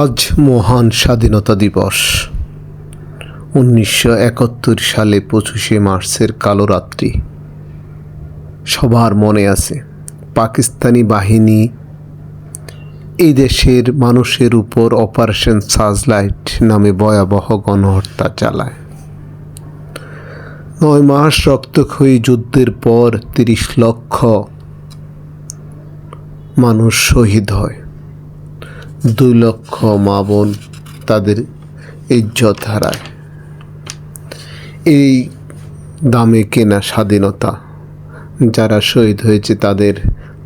আজ মহান স্বাধীনতা দিবস। উনিশশো একাত্তর সালে পঁচিশে মার্চের কালো রাত্রি। সবার মনে আছে, পাকিস্তানি বাহিনী এই দেশের মানুষের উপর অপারেশন সার্চলাইট নামে ভয়াবহ গণহত্যা চালায়। নয় মাস রক্তক্ষয়ী যুদ্ধের পর তিরিশ লক্ষ মানুষ শহীদ হয়। দুই লক্ষ মা বোন তাদের ইজ্জত হারায় এই দামে কেনা স্বাধীনতা, যারা শহীদ হয়েছে তাদের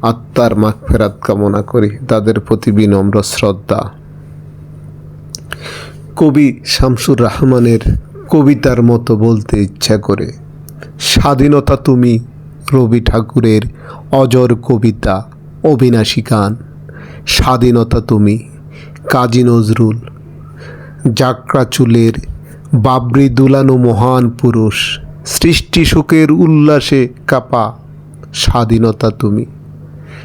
আত্মার মাগফেরাত কামনা করি, তাদের প্রতি বিনম্র শ্রদ্ধা। কবি শামসুর রহমানের কবিতার মতো বলতে ইচ্ছা করে, স্বাধীনতা তুমি রবি ঠাকুরের অজর কবিতা, অবিনাশী গান। স্বাধীনতা তুমি, কাজী নজরুল। জাকরা চুলের বাবরি দুলানো মহান পুরুষ, সৃষ্টি সুখের উল্লাসে কাপা স্বাধীনতা তুমি।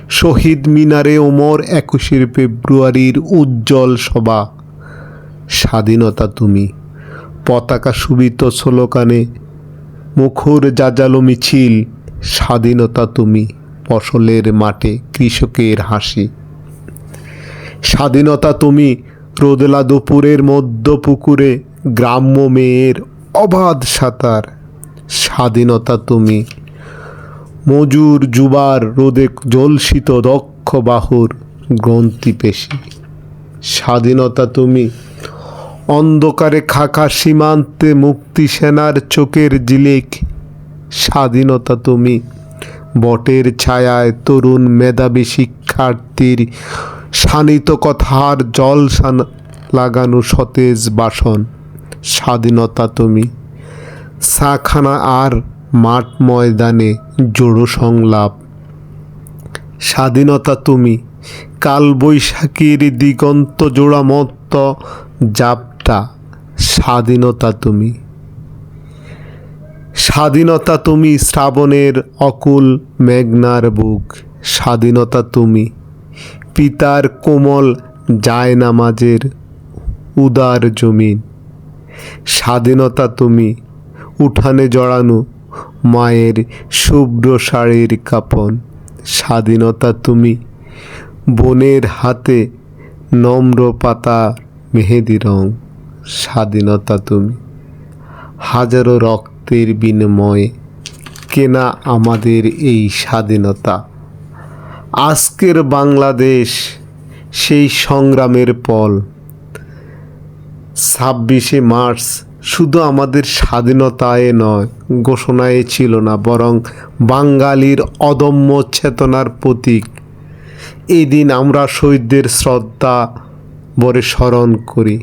শহীদ মিনারে ওমর একুশের ফেব্রুয়ারির উজ্জ্বল সভা, স্বাধীনতা তুমি। পতাকা সুবিত স্লোগানে মুখর জাজালো মিছিল, স্বাধীনতা তুমি। ফসলের মাঠে কৃষকের হাসি। স্বাধীনতা তুমি রোদলা দুপুরের মধ্য পুকুরে গ্রাম্য মেয়ের অবাধ সাঁতার। স্বাধীনতা তুমি। মজুর যুবার রোদে জলসিত দক্ষ বাহুর গ্রন্থি পেশি। স্বাধীনতা তুমি। অন্ধকারে খাকা সীমান্তে মুক্তি সেনার চোখের জিলিক। স্বাধীনতা তুমি। বটের ছায়ায় তরুণ মেধাবী শিক্ষার্থীর শানিত কথার জল লাগানো সতেজ বাসন, স্বাধীনতা তুমি। সাখানা আর মাঠ ময়দানে জোড়ো সংলাপ। স্বাধীনতা তুমি কালবৈশাখীর দিগন্ত জোড়া মত্ত জাপটা স্বাধীনতা তুমি। স্বাধীনতা তুমি শ্রাবণের অকুল মেঘনার বুক, স্বাধীনতা তুমি পিতার কোমল জায়নামাজের উদার জমিন। স্বাধীনতা তুমি, উঠানে জড়ানো মায়ের শুভ্র শাড়ির কাপন। স্বাধীনতা তুমি, বনের হাতে নম্র পাতা মেহেদি রং। স্বাধীনতা তুমি, হাজারো রক্তের বিনিময়ে কেনা আমাদের এই স্বাধীনতা। আজকের বাংলাদেশ সেই সংগ্রামের পল। ছাব্বিশে মার্চ শুধু আমাদের স্বাধীনতায় নয়, ঘোষণায় ছিল না, বরং বাঙালির অদম্য চেতনার প্রতীক। এই দিন আমরা শহীদদের শ্রদ্ধা বরে স্মরণ করি।